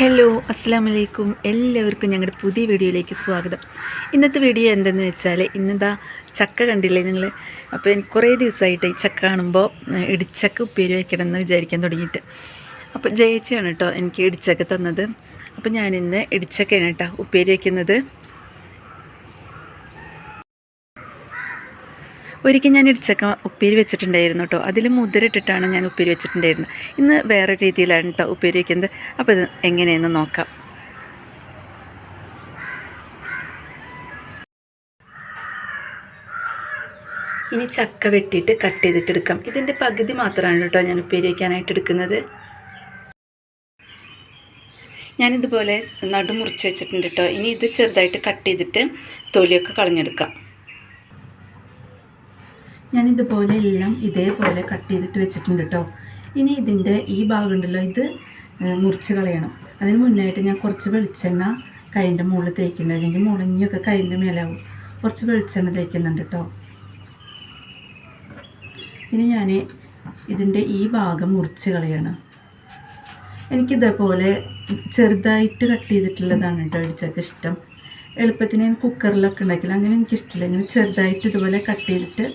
Hello അസ്സാം വലൈക്കും എല്ലാവർക്കും ഞങ്ങളുടെ പുതിയ വീഡിയോയിലേക്ക് സ്വാഗതം. ഇന്നത്തെ വീഡിയോ എന്തെന്ന് വെച്ചാൽ ഇന്നെന്താ ചക്ക കണ്ടില്ലേ നിങ്ങൾ അപ്പോൾ എനിക്ക് കുറേ ദിവസമായിട്ട് ഈ ചക്ക കാണുമ്പോൾ ഇടിച്ചക്ക ഉപ്പേരി വയ്ക്കണം എന്ന് വിചാരിക്കാൻ തുടങ്ങിയിട്ട്. അപ്പോൾ ജയിച്ചാണ് കേട്ടോ എനിക്ക് ഇടിച്ചക്ക തന്നത്. അപ്പോൾ ഞാനിന്ന് ഇടിച്ചക്കയാണ് കേട്ടോ ഉപ്പേരി വയ്ക്കുന്നത് ഒരിക്കൽ ഞാൻ ഇടിച്ചക്ക ഉപ്പേരി വെച്ചിട്ടുണ്ടായിരുന്നു കേട്ടോ. അതിൽ മുതിരിട്ടിട്ടാണ് ഞാൻ ഉപ്പേരി വെച്ചിട്ടുണ്ടായിരുന്നത്. ഇന്ന് വേറെ രീതിയിലാണ് കേട്ടോ ഉപ്പേരി വയ്ക്കുന്നത് അപ്പോൾ ഇത് എങ്ങനെയെന്ന് നോക്കാം. ഇനി ചക്ക വെട്ടിയിട്ട് കട്ട് ചെയ്തിട്ട് എടുക്കാം. ഇതിന്റെ പകുതി മാത്രമാണ് കേട്ടോ ഞാൻ ഉപ്പേരി വയ്ക്കാനായിട്ട് എടുക്കുന്നത്. ഞാനിതുപോലെ നടു മുറിച്ച് വെച്ചിട്ടുണ്ട് കേട്ടോ. ഇനി ഇത് ചെറുതായിട്ട് കട്ട് ചെയ്തിട്ട് തൊലിയൊക്കെ കളഞ്ഞെടുക്കാം. ഞാൻ ഇതുപോലെ എല്ലാം ഇതേപോലെ കട്ട് ചെയ്തിട്ട് വെച്ചിട്ടുണ്ട് കേട്ടോ ഇനി ഇതിന്റെ ഈ ഭാഗം ഉണ്ടല്ലോ ഇത് മുറിച്ച് കളയണം. അതിന് മുന്നായിട്ട് ഞാൻ കുറച്ച് വെളിച്ചെണ്ണ കൈന്റെ മുകളിൽ തേക്കുന്നുണ്ട്. അല്ലെങ്കിൽ മുളഞ്ഞൊക്കെ കൈന്റെ മേലാവും. കുറച്ച് വെളിച്ചെണ്ണ തേക്കുന്നുണ്ട് കേട്ടോ ഇനി ഞാൻ ഇതിന്റെ ഈ ഭാഗം മുറിച്ച് കളയണം. എനിക്കിതേപോലെ ചെറുതായിട്ട് കട്ട് ചെയ്തിട്ടുള്ളതാണ് കേട്ടോ ഇടിച്ചൊക്കെ ഇഷ്ടം. എളുപ്പത്തിന് ഞാൻ കുക്കറിലൊക്കെ ഉണ്ടാക്കില്ല. അങ്ങനെ എനിക്കിഷ്ടമില്ല ഇങ്ങനെ ചെറുതായിട്ട് ഇതുപോലെ കട്ട് ചെയ്തിട്ട്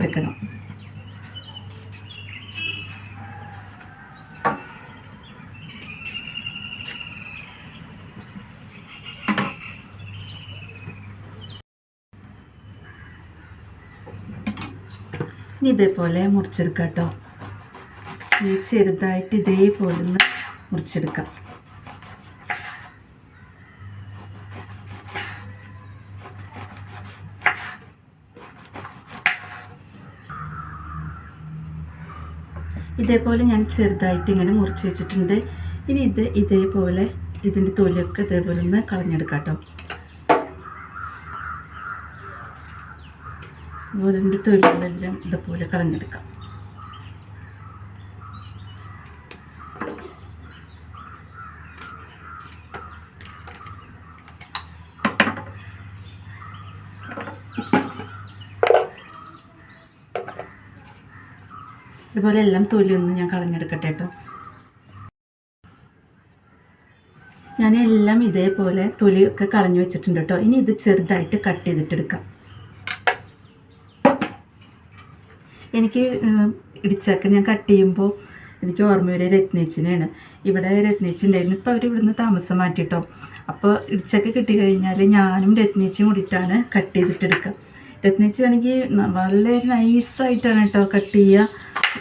വെക്കണം. ഇനി ഇതേപോലെ മുറിച്ചെടുക്കാം കേട്ടോ. ചെറുതായിട്ട് ഇതേപോലെ ഒന്ന് മുറിച്ചെടുക്കാം. ഇതേപോലെ ഞാൻ ചെറുതായിട്ട് ഇങ്ങനെ മുറിച്ച് വെച്ചിട്ടുണ്ട്. ഇനി ഇത് ഇതേപോലെ ഇതിന്റെ തൊലിയൊക്കെ ഇതേപോലെ ഒന്ന് കളഞ്ഞെടുക്കാം കേട്ടോ ഇതിന്റെ തൊലികളെല്ലാം ഇതേപോലെ കളഞ്ഞെടുക്കാം. ഇതുപോലെ എല്ലാം തൊലിയൊന്ന് ഞാൻ കളഞ്ഞെടുക്കട്ടെ കേട്ടോ ഞാൻ എല്ലാം ഇതേപോലെ തൊലിയൊക്കെ കളഞ്ഞു വെച്ചിട്ടുണ്ട് കേട്ടോ ഇനി ഇത് ചെറുതായിട്ട് കട്ട് ചെയ്തിട്ടെടുക്കാം. എനിക്ക് ഇടിച്ചൊക്കെ ഞാൻ കട്ട് ചെയ്യുമ്പോൾ എനിക്ക് ഓർമ്മ വരെ രത്നേച്ചിനെയാണ്. ഇവിടെ രത്നേച്ചി ഉണ്ടായിരുന്നു. ഇപ്പോൾ അവർ ഇവിടുന്ന് താമസം മാറ്റിട്ടോ അപ്പോൾ ഇടിച്ചക്ക കിട്ടി കഴിഞ്ഞാൽ ഞാനും രത്നേച്ചിയും കൂടിയിട്ടാണ് കട്ട് ചെയ്തിട്ടെടുക്കുക രത്നേച്ചി ആണെങ്കിൽ വളരെ നൈസായിട്ടാണ് കേട്ടോ കട്ട് ചെയ്യുക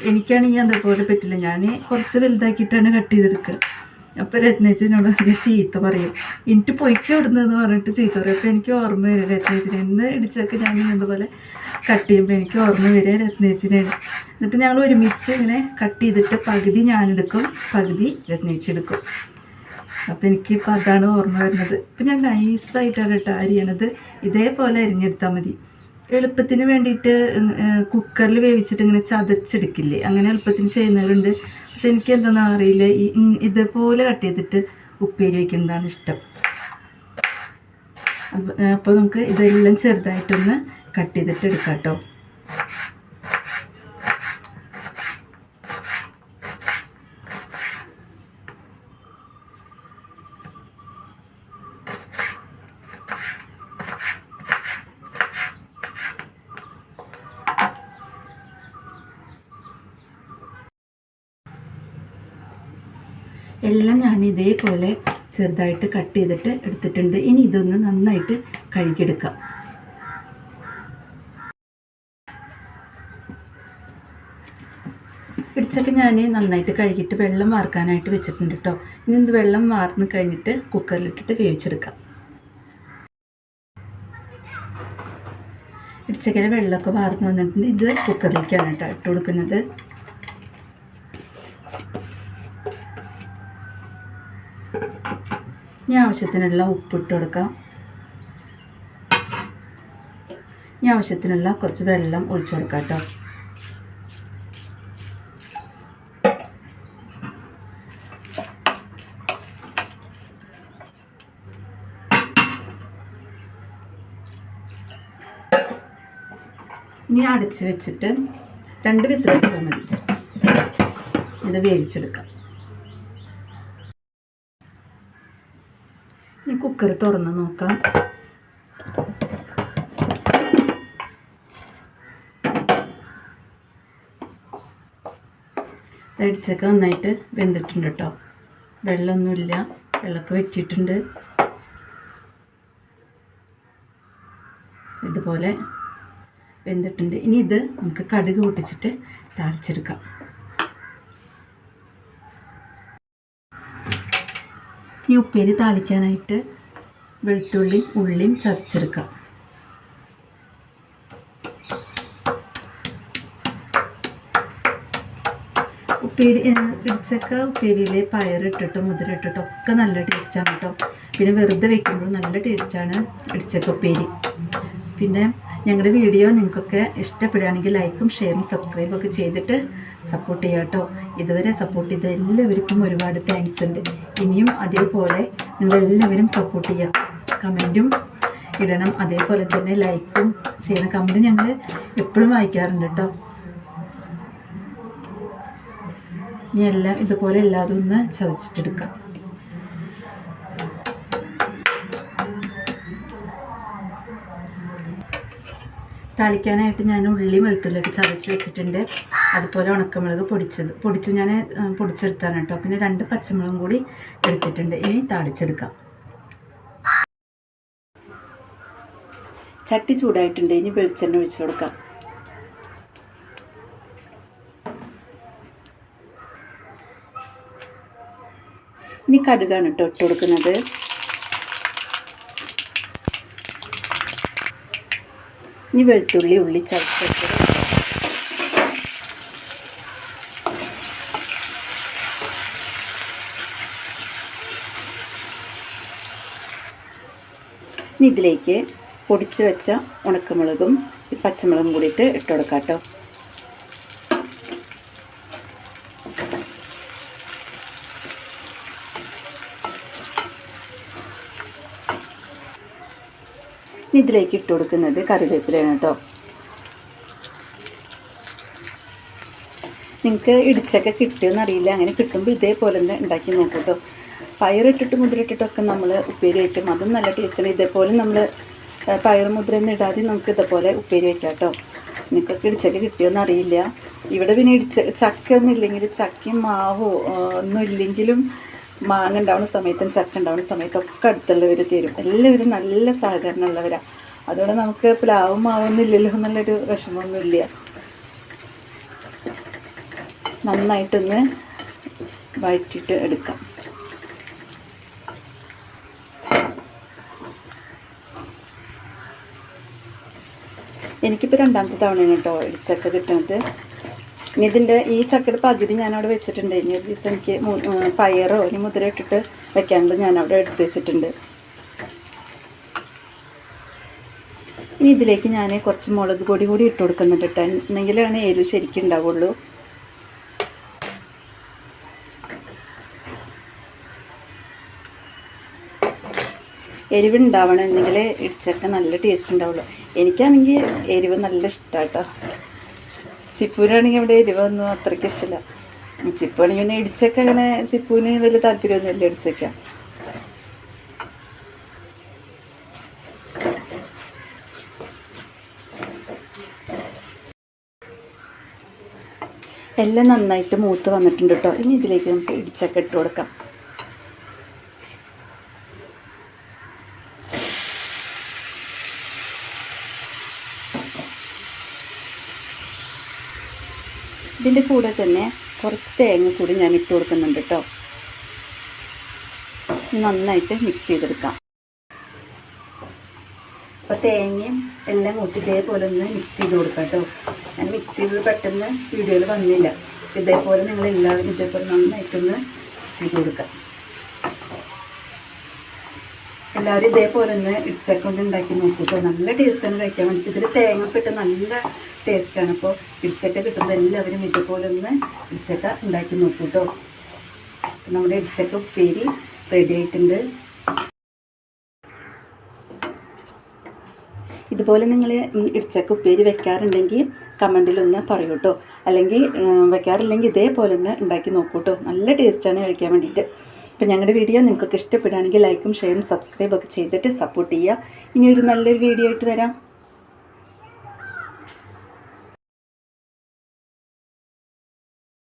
എനിക്കാണെങ്കിൽ അതേപോലെ പറ്റില്ല. ഞാൻ കുറച്ച് വലുതാക്കിയിട്ടാണ് കട്ട് ചെയ്തെടുക്കുക. അപ്പോൾ രത്നേച്ചിനോട് അതിന്റെ ചീത്ത പറയും. എനിക്ക് പൊയ്ക്ക് വിടുന്നതെന്ന് പറഞ്ഞിട്ട് ചീത്ത പറയും. അപ്പോൾ എനിക്ക് ഓർമ്മ വരും രത്നേച്ചിനെ. എന്ന് ഇടിച്ചൊക്കെ ഞാൻ ഇതുപോലെ കട്ട് ചെയ്യുമ്പോൾ എനിക്ക് ഓർമ്മ വരിക രത്നേച്ചിനെയാണ് എന്നിട്ട് ഞങ്ങൾ ഒരുമിച്ച് ഇങ്ങനെ കട്ട് ചെയ്തിട്ട് പകുതി ഞാനെടുക്കും പകുതി രത്നേച്ചി എടുക്കും. അപ്പോൾ എനിക്ക് ഇപ്പോൾ അതാണ് ഓർമ്മ വരുന്നത്. ഇപ്പം ഞാൻ നൈസായിട്ടാണ് കേട്ടോ അരിയണത്. ഇതേപോലെ അരിഞ്ഞെടുത്താൽ മതി. എളുപ്പത്തിന് വേണ്ടിയിട്ട് കുക്കറിൽ വേവിച്ചിട്ട് ഇങ്ങനെ ചതച്ചെടുക്കില്ലേ? അങ്ങനെ എളുപ്പത്തിന് ചെയ്യുന്നവരുണ്ട്. പക്ഷെ എനിക്ക് എന്താണെന്ന് അറിയില്ല. ഈ ഇതുപോലെ കട്ട് ചെയ്തിട്ട് ഉപ്പേരി വയ്ക്കുന്നതാണ് ഇഷ്ടം. അപ്പോൾ നമുക്ക് ഇതെല്ലാം ചെറുതായിട്ടൊന്ന് കട്ട് ചെയ്തിട്ട് എടുക്കാം കേട്ടോ എല്ലാം ഞാൻ ഇതേപോലെ ചെറുതായിട്ട് കട്ട് ചെയ്തിട്ട് എടുത്തിട്ടുണ്ട്. ഇനി ഇതൊന്ന് നന്നായിട്ട് കഴുകിയെടുക്കാം. പിടിച്ചൊക്കെ ഞാൻ നന്നായിട്ട് കഴുകിയിട്ട് വെള്ളം വാർക്കാനായിട്ട് വെച്ചിട്ടുണ്ട് കേട്ടോ ഇനി ഇത് വെള്ളം വാർന്ന് കഴിഞ്ഞിട്ട് കുക്കറിലിട്ടിട്ട് വേവിച്ചെടുക്കാം. ഇടിച്ചക്കര വെള്ളമൊക്കെ വാർന്ന് വന്നിട്ടുണ്ട്. ഇത് കുക്കറിലേക്കാണ് കേട്ടോ ഇട്ട് കൊടുക്കുന്നത്. ഇനി ആവശ്യത്തിനുള്ള ഉപ്പിട്ട് കൊടുക്കാം. ഇനി ആവശ്യത്തിനുള്ള കുറച്ച് വെള്ളം ഒഴിച്ചു കൊടുക്കാം കേട്ടോ. ഇനി അടച്ച് വെച്ചിട്ട് രണ്ട് വിസിൽ വെച്ചാൽ മതി. ഇത് വേവിച്ചെടുക്കാം ഇനി കുക്കർ തുറന്ന് നോക്കാം. അടിച്ചൊക്കെ നന്നായിട്ട് വെന്തിട്ടുണ്ട് കേട്ടോ. വെള്ളമൊന്നുമില്ല. വെള്ളമൊക്കെ വെച്ചിട്ടുണ്ട് ഇതുപോലെ വെന്തിട്ടുണ്ട്. ഇനി ഇത് നമുക്ക് കടുക് പൊട്ടിച്ചിട്ട് താളിച്ചെടുക്കാം. ഈ ഉപ്പേരി താളിക്കാനായിട്ട് വെളുത്തുള്ളി ഉള്ളിയും ചതച്ചെടുക്കാം. ഉപ്പേരി ഇടിച്ചക്ക ഉപ്പേരിയിൽ പയറിട്ടിട്ടും മുതിരിട്ടിട്ടും ഒക്കെ നല്ല ടേസ്റ്റാണ് കേട്ടോ പിന്നെ വെറുതെ വെക്കുമ്പോൾ നല്ല ടേസ്റ്റാണ് ഇടിച്ചക്ക ഉപ്പേരി. പിന്നെ ഞങ്ങളുടെ വീഡിയോ നിങ്ങൾക്കൊക്കെ ഇഷ്ടപ്പെടുകയാണെങ്കിൽ ലൈക്കും ഷെയറും സബ്സ്ക്രൈബും ഒക്കെ ചെയ്തിട്ട് സപ്പോർട്ട് ചെയ്യാം കേട്ടോ ഇതുവരെ സപ്പോർട്ട് ചെയ്ത എല്ലാവർക്കും ഒരുപാട് താങ്ക്സ് ഉണ്ട്. ഇനിയും അതേപോലെ നിങ്ങളെല്ലാവരും സപ്പോർട്ട് ചെയ്യാം. കമന്റും ഇടണം. അതേപോലെ തന്നെ ലൈക്കും ചെയ്യണം കമന്റ് ഞങ്ങൾ എപ്പോഴും വായിക്കാറുണ്ട് കേട്ടോ ഇനി എല്ലാം ഇതുപോലെ എല്ലാതും ഒന്ന് ചതച്ചിട്ടെടുക്കാം. താളിക്കാനായിട്ട് ഞാൻ ഉള്ളി വെളുത്തുള്ളിയൊക്കെ ചതച്ച് വെച്ചിട്ടുണ്ട്. അതുപോലെ ഉണക്കമുളക് പൊടിച്ചത്. പൊടിച്ച് ഞാൻ പൊടിച്ചെടുത്താണ് കേട്ടോ പിന്നെ രണ്ട് പച്ചമുളകും കൂടി എടുത്തിട്ടുണ്ട്. ഇനി താളിച്ചെടുക്കാം. ചട്ടി ചൂടായിട്ടുണ്ട്. ഇനി വെളിച്ചെണ്ണ ഒഴിച്ചു കൊടുക്കാം. ഇനി കടുകാണ് കേട്ടോ ഇട്ട് കൊടുക്കുന്നത്. ഇനി വെളുത്തുള്ളി ഉള്ളി ചതച്ചിട്ട് ഇനി ഇതിലേക്ക് പൊടിച്ച് വെച്ച ഉണക്കമുളകും പച്ചമുളകും കൂടിയിട്ട് ഇട്ട് കൊടുക്കാം കേട്ടോ ഇതിലേക്ക് ഇട്ട് കൊടുക്കുന്നത് കറിവേപ്പിലയാണ് കേട്ടോ നിങ്ങൾക്ക് ഇടിച്ചൊക്കെ കിട്ടുമെന്ന് അറിയില്ല. അങ്ങനെ കിട്ടുമ്പോൾ ഇതേപോലെ തന്നെ ഉണ്ടാക്കി നോക്കൂ കേട്ടോ പയറിട്ടിട്ട് മുതിരിട്ടിട്ടൊക്കെ നമ്മൾ ഉപ്പേരി വയ്ക്കും അതും നല്ല ടേസ്റ്റാണ് ഇതേപോലെ നമ്മൾ പയർ മുതിരൊന്നും ഇടാതെ നമുക്ക് ഇതേപോലെ ഉപ്പേരി വയ്ക്കാം കേട്ടോ നിങ്ങൾക്കൊക്കെ ഇടിച്ചക്ക കിട്ടിയോന്ന് അറിയില്ല. ഇവിടെ പിന്നെ ഇടിച്ച ചക്ക ഒന്നും ഇല്ലെങ്കിൽ ചക്കയും മാവോ ഒന്നും ഇല്ലെങ്കിലും മാങ്ങ ഉണ്ടാവുന്ന സമയത്തും ചക്ക ഉണ്ടാവുന്ന സമയത്തും ഒക്കെ അടുത്തുള്ളവർ തരും. എല്ലാവരും നല്ല സഹകരണമുള്ളവരാണ് അതുകൊണ്ട് നമുക്ക് പ്ലാവും മാവൊന്നും ഇല്ലല്ലോ എന്നുള്ളൊരു വിഷമമൊന്നുമില്ല. നന്നായിട്ടൊന്ന് വഴറ്റിയിട്ട് എടുക്കാം. എനിക്കിപ്പോൾ രണ്ടാമത്തെ തവണയാണ് കേട്ടോ ചക്ക കിട്ടുന്നത്. ഇനി ഇതിന്റെ ഈ ചക്കയുടെ പകുതി ഞാനവിടെ വെച്ചിട്ടുണ്ട്. ഇനി ഒരു ദിവസം എനിക്ക് പയറോ ഇനി മുതിര ഇട്ടിട്ട് വെക്കാനുള്ളത് ഞാനവിടെ എടുത്ത് വെച്ചിട്ടുണ്ട്. ഇനി ഇതിലേക്ക് ഞാൻ കുറച്ച് മുളക് പൊടി കൂടി ഇട്ട് കൊടുക്കുന്നുണ്ട് കേട്ടോ. എന്നെങ്കിലാണ് എരിവ് ശരിക്കും ഉണ്ടാവുള്ളൂ. എരിവ് ഉണ്ടാവണം എന്നെങ്കിൽ ഇടിച്ചക്ക നല്ല ടേസ്റ്റ് ഉണ്ടാവുള്ളൂ. എനിക്കാണെങ്കിൽ എരിവ് നല്ല ഇഷ്ടമാണ് കേട്ടോ ചിപ്പൂരാണെങ്കിൽ ഇവിടെ എരിവൊന്നും അത്രയ്ക്ക് ഇഷ്ടമില്ല ചിപ്പാണെങ്കിൽ പിന്നെ ഇടിച്ചക്ക അങ്ങനെ ചിപ്പൂന് വലിയ താല്പര്യമൊന്നുമില്ല ഇടിച്ചക്ക. എല്ലാം നന്നായിട്ട് മൂത്ത് വന്നിട്ടുണ്ട് കേട്ടോ ഇനി ഇതിലേക്ക് നമുക്ക് ഇടിച്ചക്ക ഇട്ട് കൊടുക്കാം. ഇതിന്റെ കൂടെ തന്നെ കുറച്ച് തേങ്ങ കൂടി ഞാൻ ഇട്ട് കൊടുക്കുന്നുണ്ട് കേട്ടോ നന്നായിട്ട് മിക്സ് ചെയ്തെടുക്കാം. അപ്പോൾ തേങ്ങയും എല്ലാം കൂട്ടി ഇതേപോലെ ഒന്ന് മിക്സ് ചെയ്ത് കൊടുക്കാം കേട്ടോ ഞാൻ മിക്സ് ചെയ്തത് പെട്ടെന്ന് വീഡിയോയിൽ വന്നില്ല. ഇതേപോലെ നിങ്ങൾ എല്ലാവരും ഇതേപോലെ നന്നായിട്ടൊന്ന് മിക്സ് ചെയ്ത് കൊടുക്കാം. എല്ലാവരും ഇതേപോലെ ഒന്ന് ഇടിച്ചക്കൊണ്ട് ഉണ്ടാക്കി നോക്കൂട്ടോ നല്ല ടേസ്റ്റാണ് കഴിക്കാൻ വേണ്ടിയിട്ട്. ഇതിൽ തേങ്ങ ഇട്ട് നല്ല ടേസ്റ്റാണ് അപ്പോൾ ഇടിച്ചക്ക കിട്ടുമ്പോൾ എല്ലാവരും ഇതുപോലെ ഒന്ന് ഇടിച്ചക്ക ഉണ്ടാക്കി നോക്കൂട്ടോ. നമ്മുടെ ഇടിച്ചക്ക ഉപ്പേരി റെഡി ആയിട്ടുണ്ട്. ഇതുപോലെ നിങ്ങൾ ഇടിച്ചക്ക ഉപ്പേരി വെക്കാറുണ്ടെങ്കിൽ കമന്റിലൊന്ന് പറയൂ കേട്ടോ അല്ലെങ്കിൽ വെക്കാറില്ലെങ്കിൽ ഇതേപോലെ ഒന്ന് ഉണ്ടാക്കി നോക്കൂട്ടോ. നല്ല ടേസ്റ്റാണ് കഴിക്കാൻ വേണ്ടിയിട്ട്. അപ്പോൾ ഞങ്ങളുടെ വീഡിയോ നിങ്ങൾക്ക് ഇഷ്ടപ്പെടുകയാണെങ്കിൽ ലൈക്കും ഷെയറും സബ്സ്ക്രൈബൊക്കെ ചെയ്തിട്ട് സപ്പോർട്ട് ചെയ്യുക. ഇനി ഒരു നല്ലൊരു വീഡിയോ ആയിട്ട് വരാം.